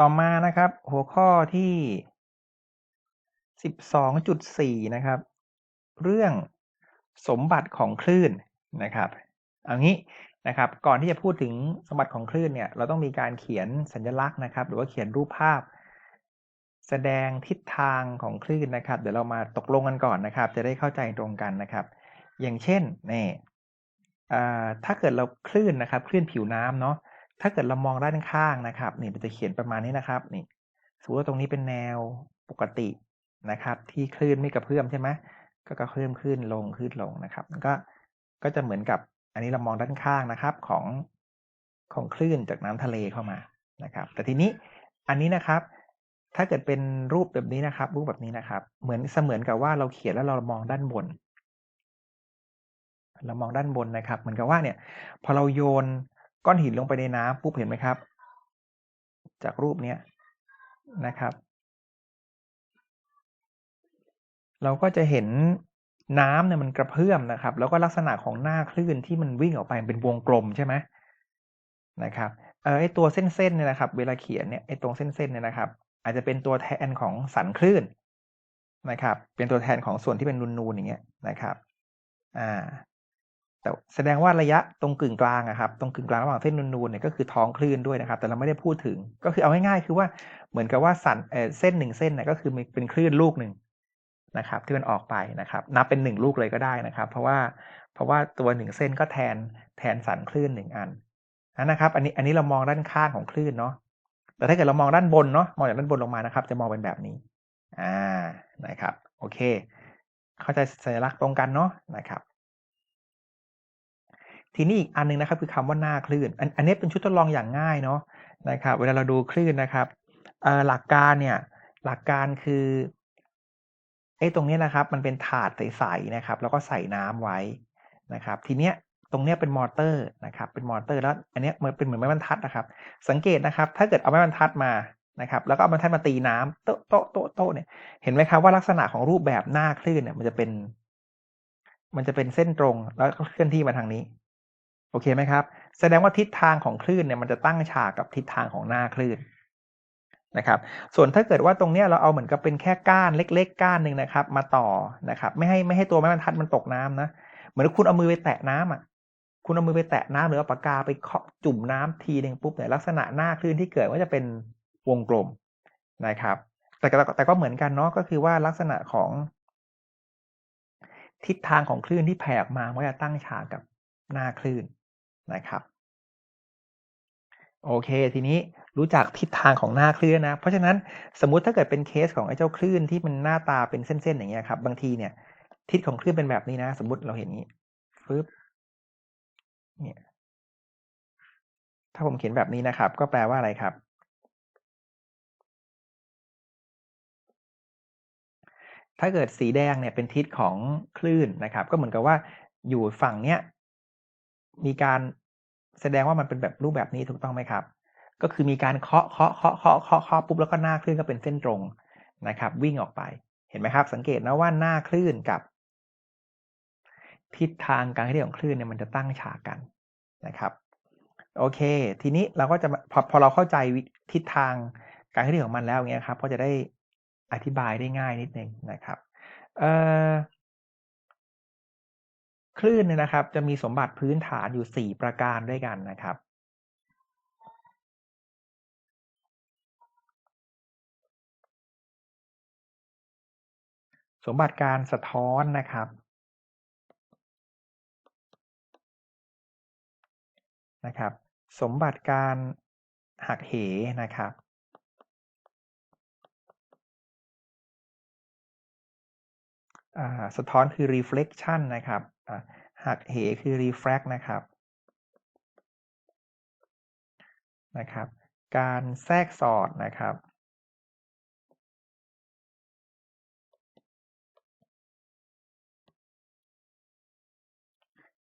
ต่อมานะครับ หัวข้อที่สิบสองจุดสี่นะครับ เรื่องสมบัติของคลื่นนะครับเอางี้นะครับ ก่อนที่จะพูดถึงสมบัติของคลื่นเนี่ย เราต้องมีการเขียนสัญลักษณ์นะครับ หรือว่าเขียนรูปภาพ แสดงทิศทางของคลื่นนะครับ เดี๋ยวเรามาตกลงกันก่อนนะครับ จะได้เข้าใจตรงกันนะครับ อย่างเช่นนี่ถ้าเกิดเราคลื่นนะครับ คลื่นผิวน้ำเนาะ ถ้าเกิดเรามองด้านข้างนะครับนี่เราจะเขียนประมาณนี้นะครับนี่สมมติว่าตรงนี้เป็นแนวปกตินะครับ ที่คลื่นไม่กระเพื่อมใช่ไหมก็กระเพื่อมขึ้นลงขึ้นลงนะครับก็ก็จะเหมือนกับอันนี้เรามองด้านข้างนะครับของของคลื่นจากน้ำทะเลเข้ามานะครับ แต่ทีนี้อันนี้นะครับ ถ้าเกิดเป็นรูปแบบนี้นะครับ รูปแบบนี้นะครับ เหมือนเสมือนกับว่าเราเขียนแล้วเรามองด้านบน เรามองด้านบนนะครับ เหมือนกับว่าเนี่ย พอเราโยน ก้อนหินลงไปในน้ำปุ๊บเห็นไหมครับ จากรูปเนี้ยนะครับ เราก็จะเห็นน้ำเนี่ยมันกระเพื่อมนะครับ แล้วก็ลักษณะของหน้าคลื่นที่มันวิ่งออกไปเป็นวงกลมใช่ไหมนะครับเออไอตัวเส้นๆเนี่ยนะครับ เวลาเขียนเนี่ยไอตรงเส้นๆเนี่ยนะครับ อาจจะเป็นตัวแทนของสันคลื่นนะครับ เป็นตัวแทนของส่วนที่เป็นนูนๆอย่างเงี้ยนะครับ อ่า แต่แสดงว่าระยะตรงกึ่งกลางอะครับตรงกึ่งกลางระหว่างเส้นนูนๆเนี่ยก็คือท้องคลื่นด้วยนะครับ แต่เราไม่ได้พูดถึงก็คือเอาง่ายๆคือว่าเหมือนกับว่าสันเเส้นหนึ่งเส้นเนี่ยก็คือเป็นคลื่นลูกหนึ่งนะครับ ที่มันออกไปนะครับ นับเป็นหนึ่งลูกเลยก็ได้นะครับ เพราะว่าเพราะว่าตัวหนึ่งเส้นก็แทนแทนสันคลื่นหนึ่งอันนะครับ อันนี้อันนี้เรามองด้านข้างของคลื่นเนาะแต่ถ้าเกิดเรามองด้านบนเนาะมองจากด้านบนลงมานะครับ จะมองเป็นแบบนี้อ่านะครับ โอเค เข้าใจสัญลักษณ์ตรงกันเนาะนะครับ ทีนี้อีกอันนึงนะครับคือคำว่าหน้าคลื่นอันอันนี้เป็นชุดทดลองอย่างง่ายเนาะนะครับเวลาเราดูคลื่นนะครับหลักการเนี่ยหลักการคือไอ้ตรงนี้นะครับมันเป็นถาดใสๆนะครับ แล้วก็ใส่น้ำไว้นะครับ ทีเนี้ยตรงเนี้ยเป็นมอเตอร์นะครับ เป็นมอเตอร์แล้วอันเนี้ยมันเป็นเหมือนไม้บรรทัดนะครับ สังเกตนะครับ ถ้าเกิดเอาไม้บรรทัดมานะครับ แล้วก็เอาไม้บรรทัดมาตีน้ำโต๊ะโต๊ะโต๊ะโต๊ะเนี่ยเห็นไหมครับว่าลักษณะของรูปแบบหน้าคลื่นเนี่ยมันจะเป็น มันจะเป็นเส้นตรงแล้วก็เคลื่อนที่มาทางนี้ โอเคไหมครับ แสดงว่าทิศทางของคลื่นเนี่ยมันจะตั้งฉากกับทิศทางของหน้าคลื่นนะครับ ส่วนถ้าเกิดว่าตรงเนี้ยเราเอาเหมือนกับเป็นแค่ก้านเล็ก ๆ ก้านหนึ่งนะครับ มาต่อนะครับ ไม่ให้ไม่ให้ตัวไม้บรรทัดมันตกน้ำนะเหมือนคุณเอามือไปแตะน้ำอะคุณเอามือไปแตะน้ำหรือเอาปากกาไปเคาะจุ่มน้ำทีหนึ่งปุ๊บเนี่ยลักษณะหน้าคลื่นที่เกิดก็จะเป็นวงกลมนะครับ แต่แต่ก็เหมือนกันเนาะก็คือว่าลักษณะของ ทิศทางของคลื่นที่แผ่ออกมาก็จะตั้งฉากกับหน้าคลื่น นะครับโอเค ทีนี้รู้จักทิศทางของหน้าคลื่นนะ เพราะฉะนั้นสมมุติถ้าเกิดเป็นเคสของไอ้เจ้าคลื่นที่มันหน้าตาเป็นเส้นๆอย่างเงี้ยครับ บางทีเนี่ย ทิศของคลื่นเป็นแบบนี้นะ สมมติเราเห็นนี้ฟึบเนี่ย ถ้าผมเขียนแบบนี้นะครับ ก็แปลว่าอะไรครับ ถ้าเกิดสีแดงเนี่ยเป็นทิศของคลื่นนะครับ ก็เหมือนกับว่าอยู่ฝั่งเนี้ย มีการแสดงว่ามันเป็นแบบรูปแบบนี้ถูกต้องไหมครับ ก็คือมีการเคาะเคาะเคาะเคาะเคาะเคาะปุ๊บแล้วก็หน้าคลื่นก็เป็นเส้นตรงนะครับ วิ่งออกไปเห็นไหมครับ สังเกตนะว่าหน้าคลื่นกับ ทิศทางการเคลื่อนของคลื่นเนี่ยมันจะตั้งฉากกันนะครับโอเค ทีนี้เราก็จะพอพอเราเข้าใจทิศทางการเคลื่อนของมันแล้วเงี้ยครับก็จะได้อธิบายได้ง่ายนิดนึงนะครับเอ่อ คลื่นเนี่ยนะครับ จะมีสมบัติพื้นฐานอยู่สี่ประการด้วยกันนะครับ สมบัติการสะท้อนนะครับนะครับ สมบัติการหักเหนะครับ สะท้อนคือ reflection นะครับ หักเหคือ refract นะครับนะครับ การแทรกสอดนะครับ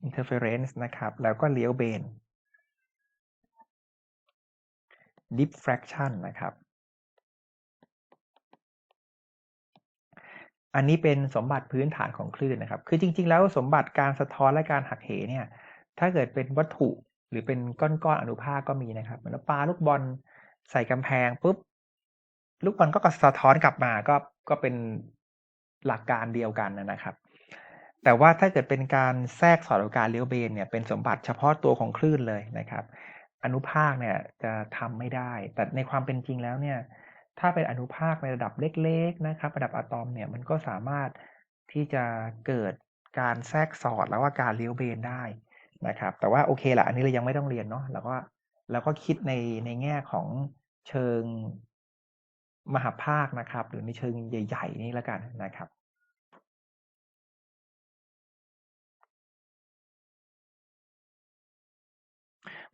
interference นะครับ แล้วก็เลี้ยวเบน diffraction นะครับ อันนี้เป็นสมบัติพื้นฐานของคลื่นนะครับ คือจริง ๆ แล้วสมบัติการสะท้อนและการหักเหเนี่ย ถ้าเกิดเป็นวัตถุหรือเป็นก้อนๆออนุภาคก็มีนะครับ เหมือนปลาลูกบอลใส่กำแพงปุ๊บลูกบอลก็สะท้อนกลับมาก็ก็เป็นหลักการเดียวกันนะครับ แต่ว่าถ้าเกิดเป็นการแทรกสอดการเลี้ยวเบนเนี่ยเป็นสมบัติเฉพาะตัวของคลื่นเลยนะครับ อนุภาคเนี่ยจะทำไม่ได้ แต่ในความเป็นจริงแล้วเนี่ย ถ้าเป็นอนุภาคในระดับเล็กๆนะครับระดับอะตอมเนี่ยมันก็สามารถที่จะเกิดการแทรกสอดแล้วว่าการเลี้ยวเบนได้นะครับ แต่ว่าโอเคแหละอันนี้เรายังไม่ต้องเรียนเนาะแล้วก็เราก็คิดในในแง่ของเชิงมหาภาคนะครับ หรือในเชิงใหญ่ ๆ นี่แล้วกันนะครับ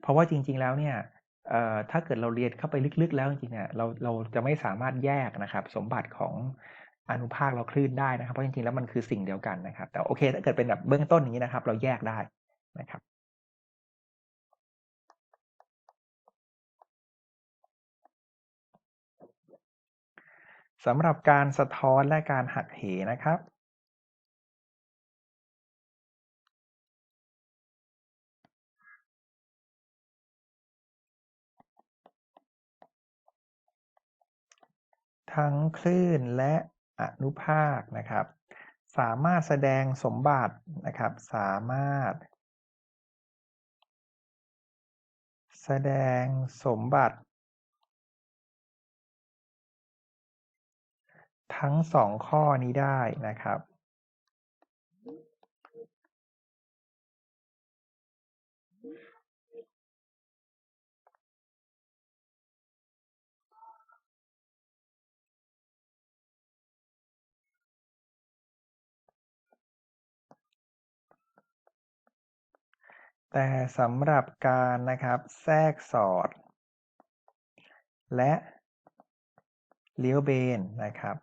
เพราะว่าจริง ๆ แล้วเนี่ย ถ้าเกิดเราเรียนเข้าไปลึกๆ แล้วจริงๆเนี่ยเราเราจะไม่สามารถแยกนะครับ สมบัติของอนุภาคเราคลื่นได้นะครับ เพราะจริงๆแล้วมันคือสิ่งเดียวกันนะครับ แต่โอเค ถ้าเกิดเป็นแบบเบื้องต้นอย่างนี้นะครับ เราแยกได้นะครับสำหรับการสะท้อนและการหักเหนะครับ ทั้งคลื่นและอนุภาคนะครับ สามารถแสดงสมบัตินะครับ สามารถ แสดงสมบัติ ทั้งสองข้อนี้ได้นะครับ แต่สำหรับการนะครับแทรกสอด และเลี้ยวเบนนะครับ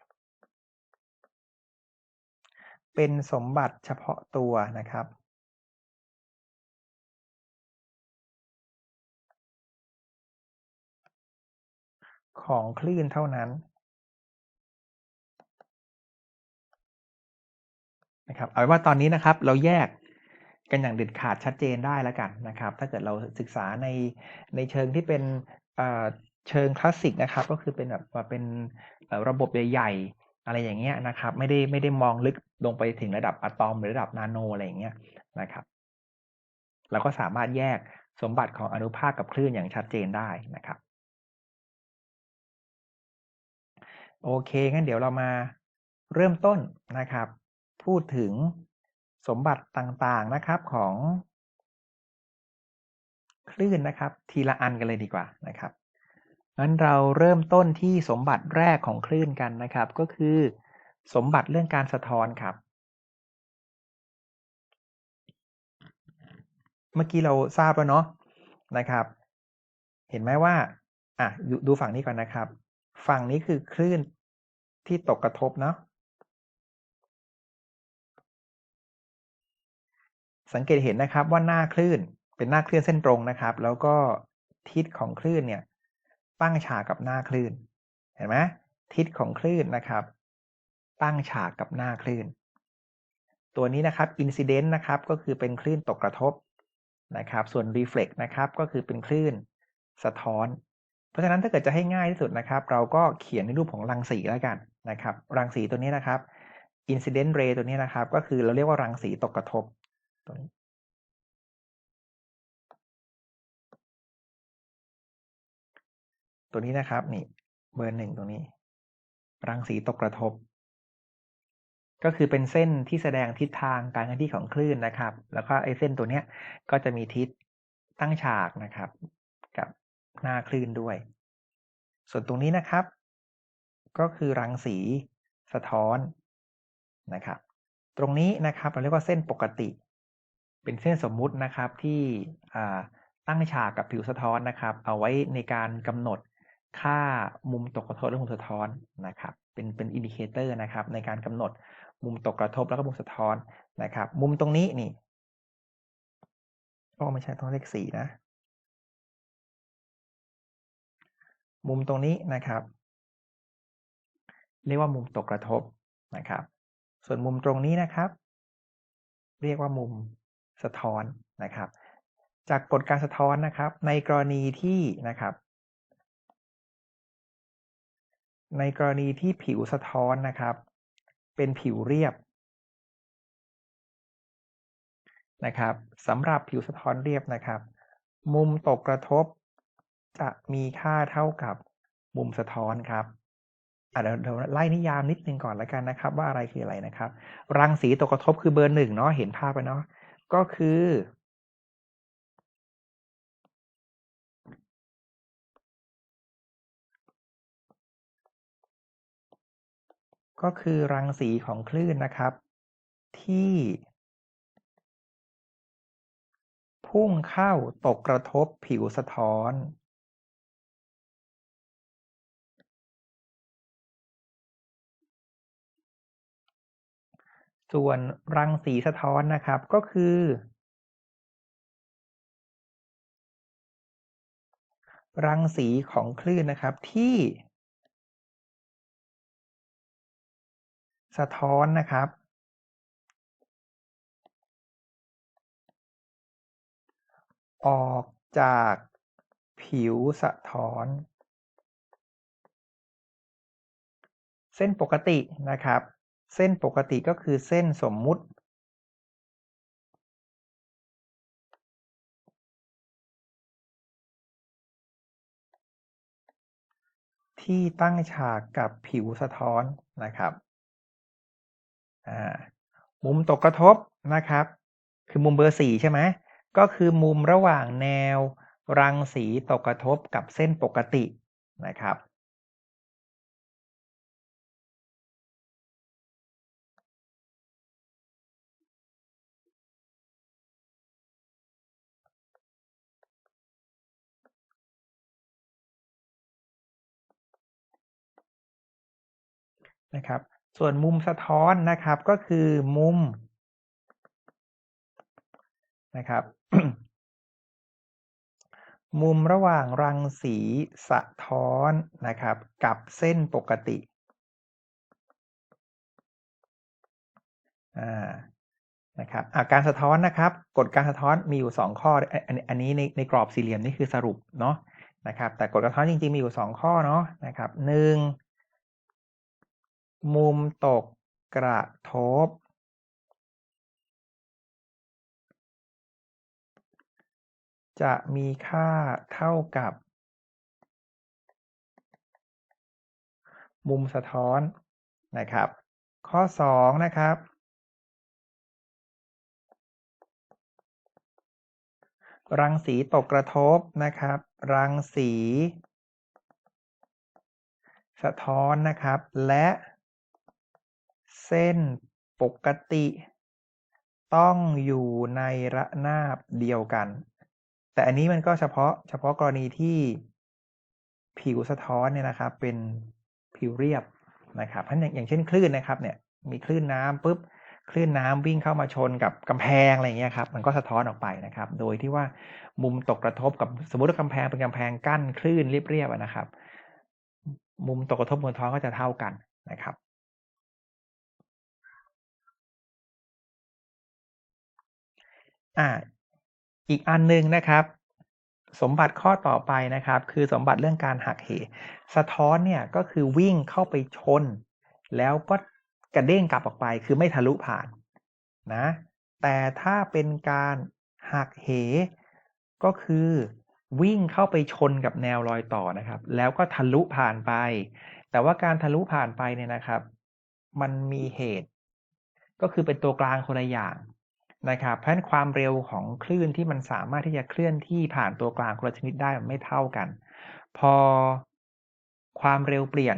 เป็นสมบัติเฉพาะตัวนะครับ ของคลื่นเท่านั้นนะครับเอาไว้ว่าตอนนี้นะครับเราแยก กันอย่างเด็ดขาดชัดเจนได้แล้วกันนะครับ ถ้าเกิดเราศึกษาในในเชิงที่เป็นเชิงคลาสสิกนะครับ ก็คือเป็นแบบว่าเป็นระบบใหญ่อะไรอย่างเงี้ยนะครับ ไม่ได้ไม่ได้มองลึกลงไปถึงระดับอะตอมหรือระดับนาโนอะไรอย่างเงี้ยนะครับ เราก็สามารถแยกสมบัติของอนุภาคกับคลื่นอย่างชัดเจนได้นะครับ โอเคงั้นเดี๋ยวเรามาเริ่มต้นนะครับ พูดถึง สมบัติต่างๆนะครับของ คลื่นนะครับ ทีละอันกันเลยดีกว่านะครับงั้นเราเริ่มต้นที่สมบัติแรกของคลื่นกันนะครับ ก็คือ สมบัติเรื่องการสะท้อนครับ เมื่อกี้เราทราบแล้วเนาะนะครับ เห็นไหมว่าอะดูฝั่งนี้ก่อนนะครับ ฝั่งนี้คือคลื่นที่ตกกระทบเนาะ สังเกตเห็นนะครับว่าหน้าคลื่นเป็นหน้าคลื่นเส้นตรงนะครับ แล้วก็ทิศของคลื่นเนี่ยตั้งฉากกับหน้าคลื่น เห็นไหมทิศของคลื่นนะครับ ตั้งฉากกับหน้าคลื่น ตัวนี้นะครับ incident นะครับก็คือเป็นคลื่นตกกระทบนะครับ ส่วน reflect นะครับก็คือเป็นคลื่นสะท้อน เพราะฉะนั้นถ้าเกิดจะให้ง่ายที่สุดนะครับ เราก็เขียนในรูปของรังสีแล้วกันนะครับ รังสีตัวนี้นะครับ incident ray ตัวนี้นะครับ ก็คือเราเรียกว่ารังสีตกกระทบ ตัวนี้ตัวนี้นะครับนี่เบอร์หนึ่งตรงนี้ รังสีตกกระทบ ก็คือเป็นเส้นที่แสดงทิศทางการเคลื่อนที่ของคลื่นนะครับ แล้วก็ไอ้เส้นตัวเนี้ยก็จะมีทิศตั้งฉากนะครับ กับหน้าคลื่นด้วย ส่วนตรงนี้นะครับ ก็คือรังสีสะท้อนนะครับ ตรงนี้นะครับเราเรียกว่าเส้นปกติ เป็นเส้นสมมุตินะครับที่ตั้งฉากกับผิวสะท้อนนะครับ เอาไว้ในการกำหนดค่ามุมตกกระทบและมุมสะท้อนนะครับ เป็นเป็นอินดิเคเตอร์นะครับในการกำหนดมุมตกกระทบแล้วก็มุมสะท้อนนะครับ มุมตรงนี้นี่โอ้ไม่ใช่ต้องเลขสี่นะ มุมตรงนี้นะครับ เรียกว่ามุมตกกระทบนะครับ ส่วนมุมตรงนี้นะครับ เรียกว่ามุม สะท้อนนะครับ จากกฎการสะท้อนนะครับ ในกรณีที่นะครับ ในกรณีที่ผิวสะท้อนนะครับ เป็นผิวเรียบนะครับสำหรับผิวสะท้อนเรียบนะครับ มุมตกกระทบจะมีค่าเท่ากับมุมสะท้อนครับเดี๋ยวเดี๋ยวไล่นิยามนิดนึงก่อนแล้วกันนะครับ ว่าอะไรคืออะไรนะครับ รังสีตกกระทบคือเบอร์หนึ่งเนาะเห็นภาพไปเนาะ ก็คือก็คือรังสีของคลื่นนะครับ ที่ พุ่งเข้าตกกระทบผิวสะท้อน ส่วนรังสีสะท้อนนะครับ ก็คือ รังสีของคลื่นนะครับที่ สะท้อนนะครับ ออกจากผิวสะท้อน เส้นปกตินะครับ เส้นปกติก็คือเส้นสมมุติที่ตั้งฉากกับผิวสะท้อนนะครับ มุมตกกระทบนะครับ คือมุมเบอร์สี่ใช่ไหมก็คือมุมระหว่างแนวรังสีตกกระทบกับเส้นปกตินะครับ นะครับ ส่วนมุมสะท้อนนะครับก็คือมุมนะครับ มุมระหว่างรังสีสะท้อนนะครับ กับเส้นปกติานะครับอาการสะท้อนนะครับ กฎการสะท้อนมีอยู่ 2 ข้ออันอันนี้ในในกรอบสี่เหลี่ยมนี่คือสรุปเนาะนะครับ แต่กฎการสะท้อนจริงๆมีอยู่ 2 ข้อเนาะนะครับหนึ่ง มุมตกกระทบ จะมีค่าเท่ากับ มุมสะท้อนนะครับ ข้อ 2 นะครับ รังสีตกกระทบนะครับ รังสี สะท้อนนะครับและ เส้นปกติต้องอยู่ในระนาบเดียวกัน แต่อันนี้มันก็เฉพาะเฉพาะกรณีที่ผิวสะท้อนเนี่ยนะครับ เป็นผิวเรียบนะครับเพราะอย่างอย่างเช่นคลื่นนะครับเนี่ยมีคลื่นน้ำปุ๊บคลื่นน้ำวิ่งเข้ามาชนกับกำแพงอะไรเงี้ยครับมันก็สะท้อนออกไปนะครับ โดยที่ว่ามุมตกกระทบกับสมมติว่ากำแพงเป็นกำแพงกั้นคลื่นเรียบๆนะครับ มุมตกกระทบมุมท้องก็จะเท่ากันนะครับ อ่าอีกอันหนึ่งนะครับ สมบัติข้อต่อไปนะครับ คือสมบัติเรื่องการหักเห สะท้อนเนี่ยก็คือวิ่งเข้าไปชน แล้วก็กระเด้งกลับออกไป คือไม่ทะลุผ่านนะแต่ถ้าเป็นการหักเห ก็คือวิ่งเข้าไปชนกับแนวรอยต่อนะครับ แล้วก็ทะลุผ่านไป แต่ว่าการทะลุผ่านไปเนี่ยนะครับ มันมีเหตุ ก็คือเป็นตัวกลางคนละอย่าง นะครับเพราะฉะนั้นความเร็วของคลื่นที่มันสามารถที่จะเคลื่อนที่ผ่านตัวกลางคนละชนิดได้มันไม่เท่ากัน พอความเร็วเปลี่ยน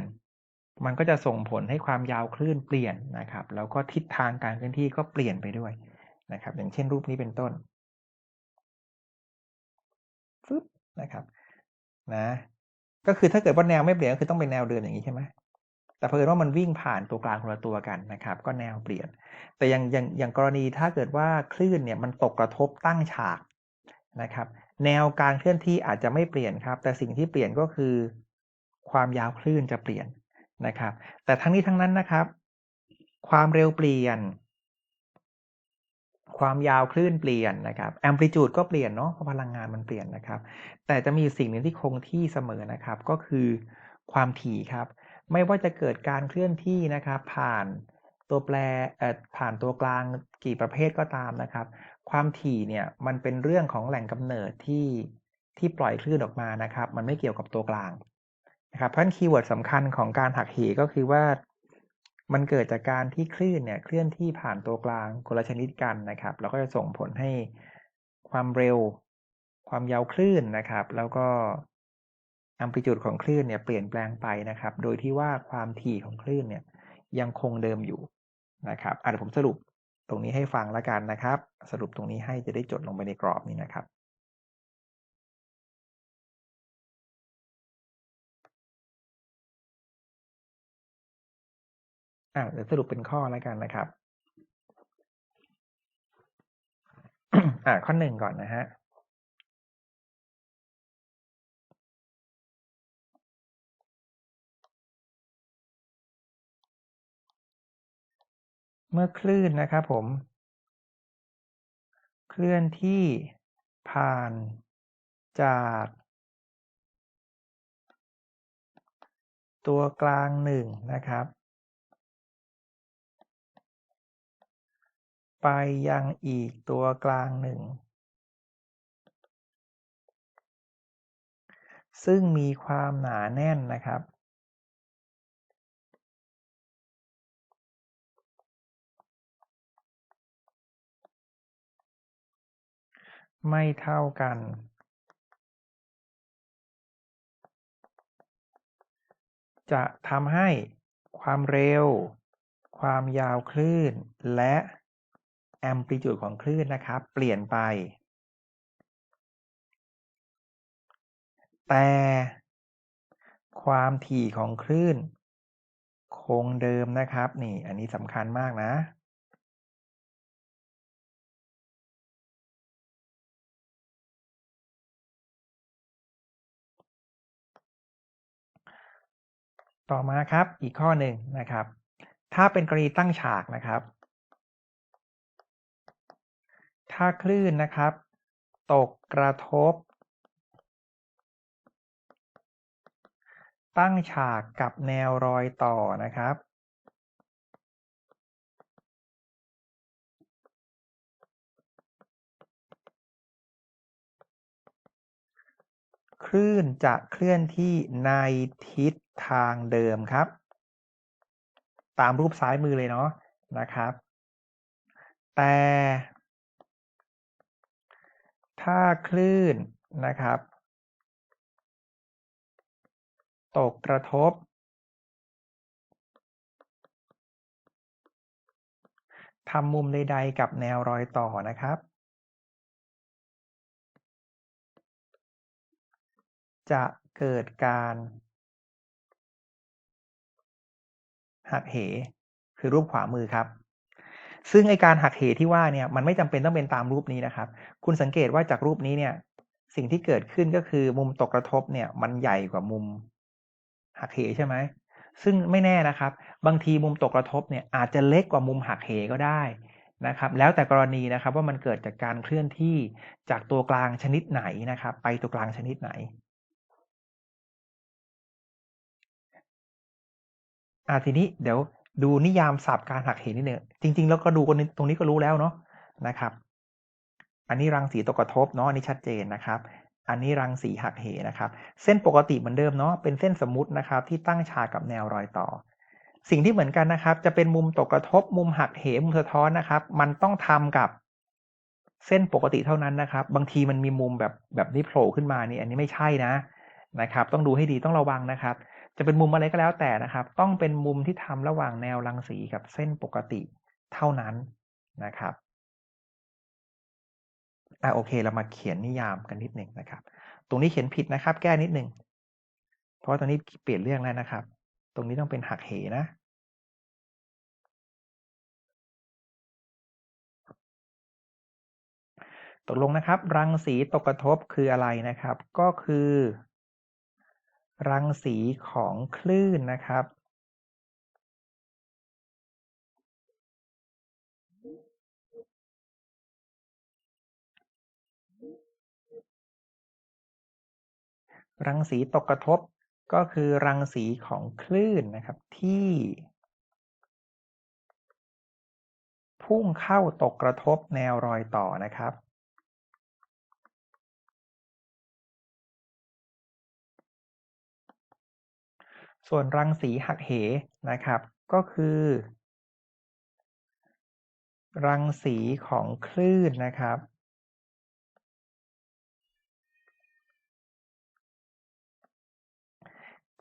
มันก็จะส่งผลให้ความยาวคลื่นเปลี่ยนนะครับ แล้วก็ทิศทางการเคลื่อนที่ก็เปลี่ยนไปด้วยนะครับ อย่างเช่นรูปนี้เป็นต้นฟึบนะครับ นะ ก็คือถ้าเกิดว่าแนวไม่เปลี่ยนก็คือต้องเป็นแนวเดินอย่างนี้ใช่ไหม แต่เพิ่นว่ามันวิ่งผ่านตัวกลางคนละตัวกันนะครับ ก็แนวเปลี่ยน แต่อย่างอย่างอย่างกรณีถ้าเกิดว่าคลื่นเนี่ยมันตกกระทบตั้งฉากนะครับ แนวการเคลื่อนที่อาจจะไม่เปลี่ยนครับ แต่สิ่งที่เปลี่ยนก็คือ ความยาวคลื่นจะเปลี่ยนนะครับ แต่ทั้งนี้ทั้งนั้นนะครับ ความเร็วเปลี่ยน ความยาวคลื่นเปลี่ยนนะครับแอมพลิจูดก็เปลี่ยนเนาะเพราะพลังงานมันเปลี่ยนนะครับ แต่จะมีสิ่งหนึ่งที่คงที่เสมอนะครับ ก็คือความถี่ครับ ไม่ว่าจะเกิดการเคลื่อนที่นะครับผ่านตัวแปรเอ่อผ่านตัวกลางกี่ประเภทก็ตามนะครับ ความถี่เนี่ยมันเป็นเรื่องของแหล่งกำเนิดที่ที่ปล่อยคลื่นออกมานะครับ มันไม่เกี่ยวกับตัวกลางนะครับเพราะฉะนั้นคีย์เวิร์ดสำคัญของการหักเหก็คือว่ามันเกิดจากการที่คลื่นเนี่ยเคลื่อนที่ผ่านตัวกลางคนละชนิดกันนะครับ แล้วก็จะส่งผลให้ความเร็ว ความยาวคลื่นนะครับ แล้วก็ อัมพลิจูดของคลื่นเนี่ยเปลี่ยนแปลงไปนะครับ โดยที่ว่าความถี่ของคลื่นเนี่ยยังคงเดิมอยู่นะครับอะเดี๋ยวผมสรุปตรงนี้ให้ฟังแล้วกันนะครับ สรุปตรงนี้ให้จะได้จดลงไปในกรอบนี้นะครับ อ่าเดี๋ยวสรุปเป็นข้อแล้วกันนะครับ อ่าข้อหนึ่งก่อนนะฮะ มื่อคลื่นนะครับผม เคลื่อนที่ผ่านจาก ตัวกลางหนึ่งนะครับ ไปยังอีกตัวกลางหนึ่งซึ่งมีความหนาแน่นนะครับ ไม่เท่ากันจะทำให้ความเร็ว ความยาวคลื่น และแอมพลิจูดของคลื่นนะครับ เปลี่ยนไป แต่ความถี่ของคลื่น คงเดิมนะครับ นี่ อันนี้สำคัญมากนะ ต่อมาครับอีกข้อหนึ่งนะครับ ถ้าเป็นกรณีตั้งฉากนะครับ ถ้าคลื่นนะครับ ตกกระทบ ตั้งฉากกับแนวรอยต่อนะครับคลื่นจะเคลื่อนที่ในทิศ ทางเดิมครับ ตามรูปซ้ายมือเลยเนาะนะครับ แต่ถ้าคลื่นนะครับ ตกกระทบ ทำมุมใดๆกับแนวรอยต่อนะครับ จะเกิดการ หักเห คือรูปขวามือครับ ซึ่งไอการหักเหที่ว่าเนี่ยมันไม่จำเป็นต้องเป็นตามรูปนี้นะครับ คุณสังเกตว่าจากรูปนี้เนี่ย สิ่งที่เกิดขึ้นก็คือมุมตกกระทบเนี่ยมันใหญ่กว่ามุมหักเหใช่ไหมซึ่งไม่แน่นะครับ บางทีมุมตกกระทบเนี่ยอาจจะเล็กกว่ามุมหักเหก็ได้นะครับ แล้วแต่กรณีนะครับว่ามันเกิดจากการเคลื่อนที่จากตัวกลางชนิดไหนนะครับ ไปตัวกลางชนิดไหน อ่าทีนี้เดี๋ยวดูนิยามศัพท์การหักเหนิดนึงจริง ๆ แล้วก็ดูกันตรงนี้ก็รู้แล้วเนาะนะครับ อันนี้รังสีตกกระทบเนาะอันนี้ชัดเจนนะครับ อันนี้รังสีหักเหนะครับ เส้นปกติเหมือนเดิมเนาะเป็นเส้นสมมุตินะครับ ที่ตั้งฉากกับแนวรอยต่อ สิ่งที่เหมือนกันนะครับ จะเป็นมุมตกกระทบ มุมหักเหมุมสะท้อนนะครับ มันต้องทำกับเส้นปกติเท่านั้นนะครับ บางทีมันมีมุมแบบแบบนี้โผล่ขึ้นมานี่อันนี้ไม่ใช่นะนะครับ ต้องดูให้ดีต้องระวังนะครับ จะเป็นมุมอะไรก็แล้วแต่นะครับ ต้องเป็นมุมที่ทำระหว่างแนวรังสีกับเส้นปกติเท่านั้นนะครับอ่าโอเคเรามาเขียนนิยามกันนิดหนึ่งนะครับ ตรงนี้เขียนผิดนะครับ แก้นิดหนึ่งเพราะตอนนี้เปลี่ยนเรื่องแล้วนะครับ ตรงนี้ต้องเป็นหักเหนะ ตกลงนะครับ รังสีตกกระทบคืออะไรนะครับ ก็คือ รังสีของคลื่นนะครับ รังสีตกกระทบก็คือรังสีของคลื่นนะครับที่ พุ่งเข้าตกกระทบแนวรอยต่อนะครับ ส่วนรังสีหักเหนะครับ ก็คือ รังสีของคลื่นนะครับ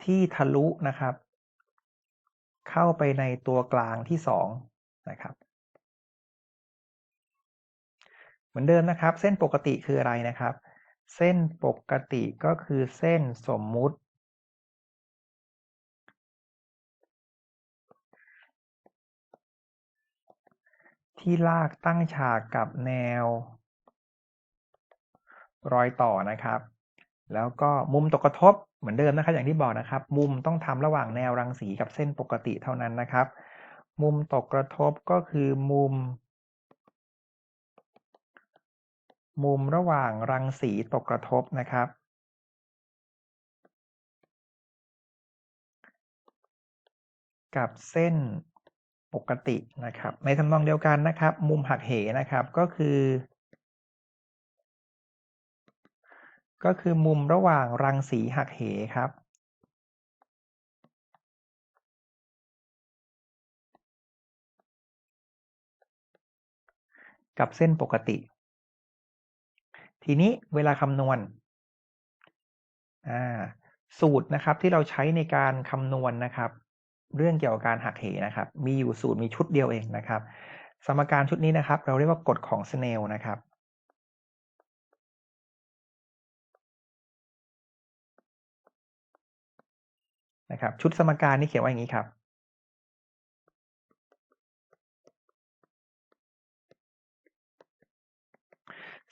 ที่ทะลุนะครับ เข้าไปในตัวกลางที่สองนะครับเหมือนเดิมนะครับ เส้นปกติคืออะไรนะครับ เส้นปกติก็คือเส้นสมมุติ ที่ลากตั้งฉากกับแนว รอยต่อนะครับ แล้วก็มุมตกกระทบเหมือนเดิมนะครับ อย่างที่บอกนะครับ มุมต้องทำระหว่างแนวรังสีกับเส้นปกติเท่านั้นนะครับ มุมตกกระทบก็คือมุม มุมระหว่างรังสีตกกระทบนะครับกับเส้น ปกตินะครับ ในทำนองเดียวกันนะครับ มุมหักเหนะครับก็คือ ก็คือมุมระหว่างรังสีหักเหครับกับเส้นปกติ ทีนี้เวลาคำนวณสูตรนะครับที่เราใช้ในการคำนวณนะครับ เรื่องเกี่ยวกับการหักเหนะครับ มีอยู่สูตรมีชุดเดียวเองนะครับ สมการชุดนี้นะครับ เราเรียกว่ากฎของสเนลนะครับนะครับ ชุดสมการนี่เขียนว่าอย่างนี้ครับ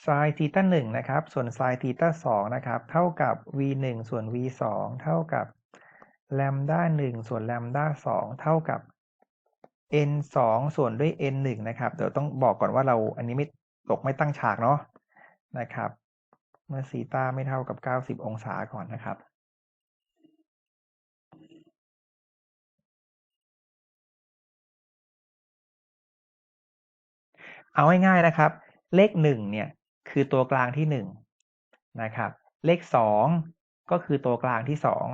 ไซน์ทีต้าหนึ่งนะครับ ส่วนไซน์ทีต้าสองนะครับ เท่ากับ v หนึ่งส่วน v สองเท่ากับ แลมด้าหนึ่งส่วนแลมด้าสองเท่ากับ n สองส่วนด้วย n หนึ่งนะครับ เดี๋ยวต้องบอกก่อนว่าเราอันนี้ไม่ตกไม่ตั้งฉากเนาะนะครับ เมื่อซีตาไม่เท่ากับ90องศาก่อนนะครับเอาง่ายๆนะครับ เลขหนึ่งเนี่ยคือตัวกลางที่หนึ่งนะครับ เลขสองก็คือตัวกลางที่สอง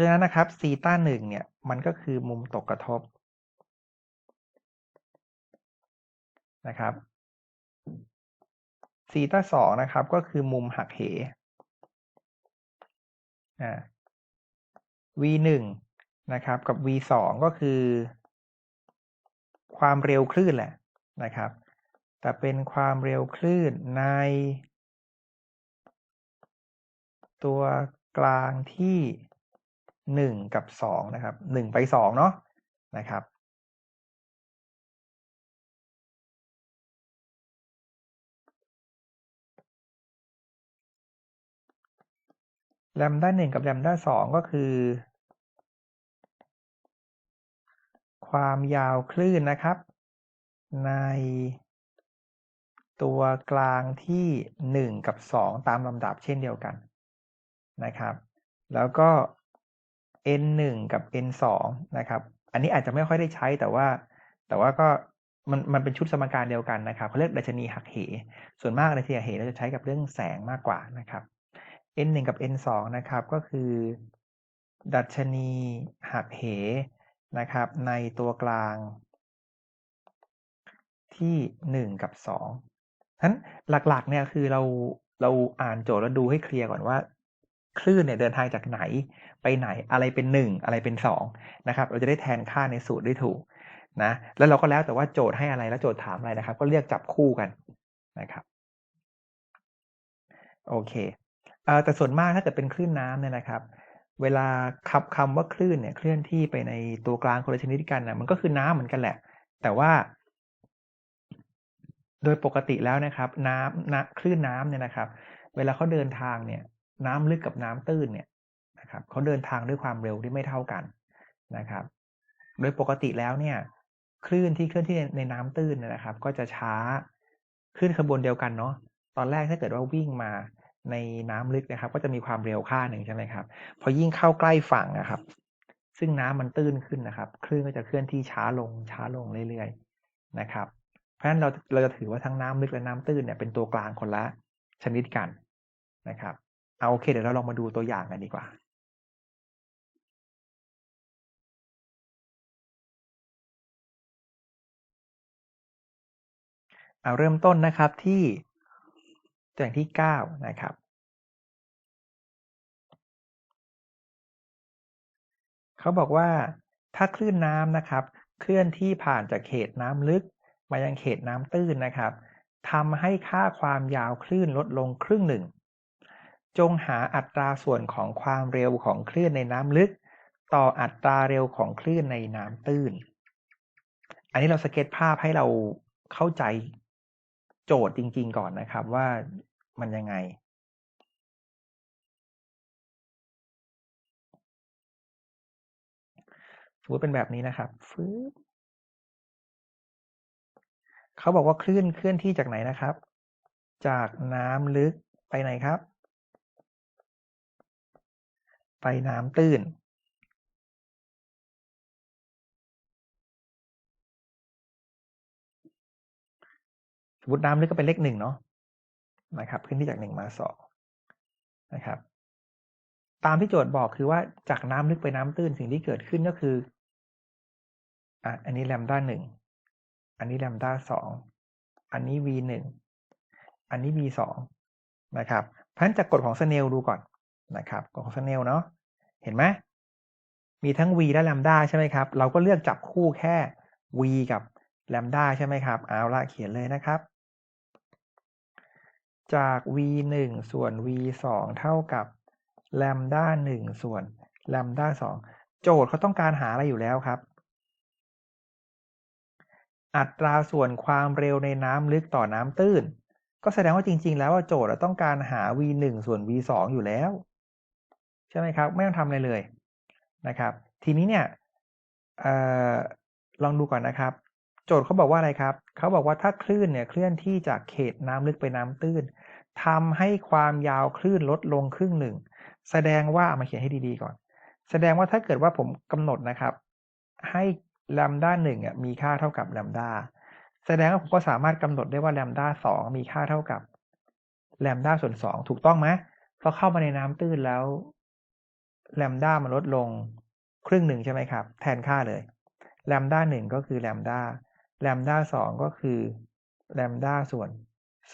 ราะฉะนั้นนะครับซีต้าหนึ่งเนี่ยมันก็คือมุมตกกระทบนะครับซีต้าสองนะครับก็คือมุมหักเหอ่า v หนึ่งนะครับกับ v สองก็คือ ความเร็วคลื่นแหละนะครับ แต่เป็นความเร็วคลื่นใน ตัวกลางที่ หนึ่งกับสองนะครับหนึ่งไปสองเนาะนะครับแลมด้าหนึ่งกับแลมด้าสองก็คือ ความยาวคลื่นนะครับ ในตัวกลางที่ 1 กับ 2 ตามลำดับเช่นเดียวกันนะครับ แล้วก็ n 1กับ n 2นะครับอันนี้อาจจะไม่ค่อยได้ใช้แต่ว่า แต่ว่าก็มันมันเป็นชุดสมการเดียวกันนะครับเขาเรียกดัชนีหักเห ส่วนมากดัชนีหักเหเราจะใช้กับเรื่องแสงมากกว่านะครับ n 1กับ n 2นะครับก็คือ ดัชนีหักเหนะครับ ในตัวกลาง ที่ 1 กับ2นั้นหลักๆเนี่ยคือเราเราอ่านโจทย์แล้วดูให้เคลียร์ก่อนว่า คลื่นเนี่ยเดินทางจากไหน ไปไหนอะไรเป็นหนึ่งอะไรเป็นสองนะครับเราจะได้แทนค่าในสูตรได้ถูกนะแล้วเราก็แล้วแต่ว่าโจทย์ให้อะไรแล้วโจทย์ถามอะไรนะครับ ก็เรียกจับคู่กันนะครับโอเคเออแต่ส่วนมากถ้าเกิดเป็นคลื่นน้ำเนี่ยนะครับ เวลาคำคำว่าคลื่นเนี่ยเคลื่อนที่ไปในตัวกลางคนละชนิดกันนะมันก็คือน้ำเหมือนกันแหละ แต่ว่า โดยปกติแล้วนะครับ น้ำนะคลื่นน้ำเนี่ยนะครับ เวลาเขาเดินทางเนี่ย น้ำลึกกับน้ำตื้นเนี่ย นะครับเขาเดินทางด้วยความเร็วที่ไม่เท่ากันนะครับ โดยปกติแล้วเนี่ยคลื่นที่เคลื่อนที่ในน้ำตื้นนะครับ ก็จะช้าคลื่นขบวนเดียวกันเนาะตอนแรกถ้าเกิดว่าวิ่งมาในน้ำลึกนะครับ ก็จะมีความเร็วค่าหนึ่งใช่ไหมครับ พอยิ่งเข้าใกล้ฝั่งนะครับ ซึ่งน้ำมันตื้นขึ้นนะครับคลื่นก็จะเคลื่อนที่ช้าลงช้าลงเรื่อยๆนะครับ เพราะฉะนั้นเราเราจะถือว่าทั้งน้ำลึกและน้ำตื้นเนี่ยเป็นตัวกลางคนละชนิดกันนะครับเอาโอเคเดี๋ยวเราลองมาดูตัวอย่างกันดีกว่า เอาเริ่มต้นนะครับที่ตัวอย่างที่เก้านะครับ เขาบอกว่าถ้าคลื่นน้ำนะครับ เคลื่อนที่ผ่านจากเขตน้ำลึก มายังเขตน้ำตื้นนะครับทำให้ค่าความยาวคลื่นลดลงครึ่งหนึ่ง จงหาอัตราส่วนของความเร็วของคลื่นในน้ำลึก ต่ออัตราเร็วของคลื่นในน้ำตื้น อันนี้เราสเก็ตภาพให้เราเข้าใจ โจทย์จริง ๆ ก่อนนะครับว่ามันยังไง สมมติเป็นแบบนี้นะครับฟืบเขาบอกว่าคลื่นเคลื่อนที่จากไหนนะครับ จากน้ำลึกไปไหนครับ ไปน้ำตื้น มมติน้ำลึกก็เป็นเลขหนึ่งเนาะนะครับขึ้นที่จากหนึ่งมาสองนะครับ ตามที่โจทย์บอกคือว่าจากน้ำลึกไปน้ำตื้นสิ่งที่เกิดขึ้นก็คืออะอันนี้แลมด้าหนึ่งอันนี้แลมด้าสองอันนี้ v หนึ่งอันนี้ v สองนะครับพันจากกฎของสเนลดูก่อนนะครับกฎของสเนลเนาะเห็นไหมมีทั้ง v และแลมด้าใช่ไหมครับ เราก็เลือกจับคู่แค่ v กับแลมด้าใช่ไหมครับ เอาละเขียนเลยนะครับ จาก v 1ส่วน v 2เท่ากับแลมด้า1ส่วนแลมด้า2โจทย์เขาต้องการหาอะไรอยู่แล้วครับ อัตราส่วนความเร็วในน้ำลึกต่อน้ำตื้น ก็แสดงว่าจริง ๆ แล้วว่าโจทย์เราต้องการหา v 1ส่วน v 2อยู่แล้ว ใช่ไหมครับ ไม่ต้องทำอะไรเลยนะครับ ทีนี้เนี่ยออลองดูก่อนนะครับ โจทย์เขาบอกว่าอะไรครับ เขาบอกว่าถ้าคลื่นเนี่ยเคลื่อนที่จากเขตน้ำลึกไปน้ำตื้นทำให้ความยาวคลื่นลดลงครึ่งหนึ่ง แสดงว่ามาเขียนให้ดีๆก่อน แสดงว่าถ้าเกิดว่าผมกำหนดนะครับ ให้แลมด้าหนึ่งมีค่าเท่ากับแลมด้าแสดงว่าผมก็สามารถกำหนดได้ว่าแลมด้าสองมีค่าเท่ากับแลมด้าส่วนสองถูกต้องไหมพอเข้ามาในน้ำตื้นแล้วแลมด้ามันลดลงครึ่งหนึ่งใช่ไหมครับ แทนค่าเลยแลมด้าหนึ่งก็คือแลมด้า แลมด้าสองก็คือแลมด้าส่วน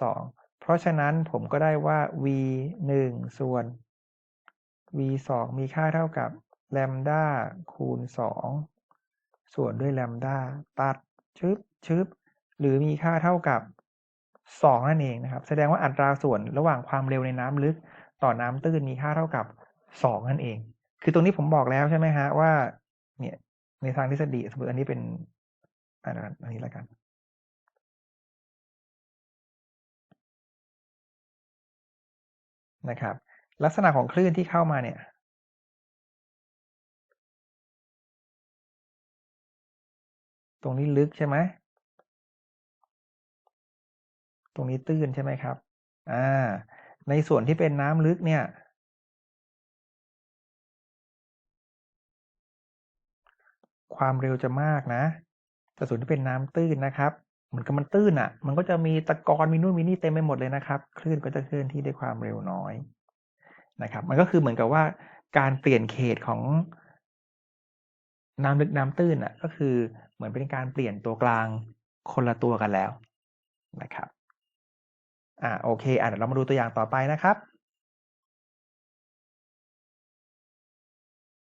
สองเพราะฉะนั้นผมก็ได้ว่า v หนึ่งส่วน v สองมีค่าเท่ากับแลมด้าคูณสองส่วนด้วยแลมด้าตัดชึบชึบหรือมีค่าเท่ากับสองนั่นเองนะครับ แสดงว่าอัตราส่วนระหว่างความเร็วในน้ำลึกต่อน้ำตื้นมีค่าเท่ากับสองนั่นเอง คือตรงนี้ผมบอกแล้วใช่ไหมฮะว่าเนี่ยในทางทฤษฎีสมมติอันนี้เป็น อันอันนี้แล้วกันนะครับ ลักษณะของคลื่นที่เข้ามาเนี่ยตรงนี้ลึกใช่ไหมตรงนี้ตื้นใช่ไหมครับ อ่า ในส่วนที่เป็นน้ำลึกเนี่ย ความเร็วจะมากนะ แต่ส่วนที่เป็นน้ำตื้นนะครับเหมือนกับมันตื้นอะ มันก็จะมีตะกอนมีนู่นมีนี่เต็มไปหมดเลยนะครับ คลื่นก็จะเคลื่อนที่ด้วยความเร็วน้อยนะครับ มันก็คือเหมือนกับว่าการเปลี่ยนเขตของน้ำลึกน้ำตื้นอะ ก็คือเหมือนเป็นการเปลี่ยนตัวกลางคนละตัวกันแล้วนะครับ อ่าโอเค อะเดี๋ยวเรามาดูตัวอย่างต่อไปนะครับ